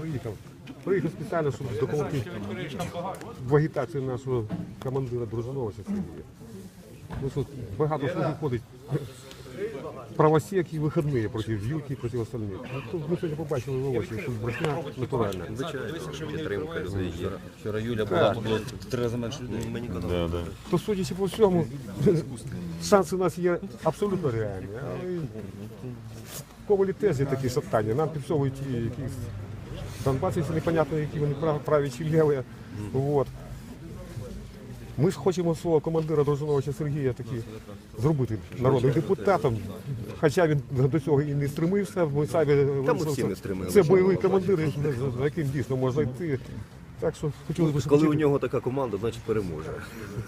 приїхав. Приїхав спеціально, щоб допомогти в агітації нашого командира Дружиновича Сергія. Ну, що багато служб ходить правосек і вихідні проти в'юки, проти остальних. Ну, тут Ми сьогодні побачили в очі, що брехня натуральна. Підтримка людей є. Вчора Юля була, тут було три рази менше людей. То судячи по всьому, шанси у нас є абсолютно реальні. Але в Ковалі теж є такі сатані. Нам підсовують ті якісь донбасівці, непонятно, які вони прав- праві чи ліві. Вот. Ми ж хочемо свого командира Должуновича Сергія таки зробити народним депутатом. Хоча він до цього і не стремився, ми самі Та ми всі не стремилися. Це бойовий командир, за яким дійсно можна йти. Так що хотілося б, щоб Коли у нього така команда, значить переможе.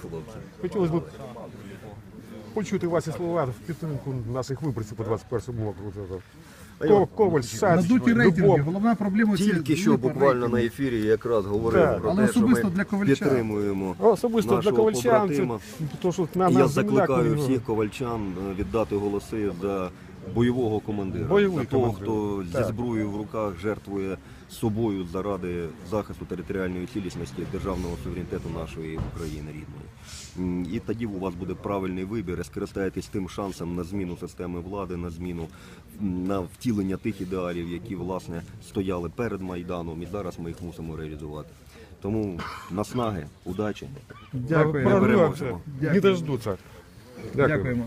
Хлопці. Хотілося б почути ваші слова в підтримку наших виборців по 21 округу. Ко- Коваль, Шач, Надуті рейтинги. Любов. Головна проблема Тільки що буквально рейтинги. на ефірі якраз говорив Так. про Але те, що ми особисто для ковальчан. підтримуємо Особисто для нашого ковальчан, це, побратима. то, що на І я нас закликаю ну, всіх ковальчан е, віддати голоси за бойового командира, Бойовий за того, командир. хто Так. зі зброєю в руках жертвує собою заради захисту територіальної цілісності державного суверенітету нашої України рідної. М, І тоді у вас буде правильний вибір, і скористаєтесь тим шансом на зміну системи влади, на зміну на втілення тих ідеалів, які власне стояли перед майданом, і зараз ми їх мусимо реалізувати. Тому наснаги, удачі. Дякую. прорвемося. переможемо. Не дождуться. Дякую. Дякуємо.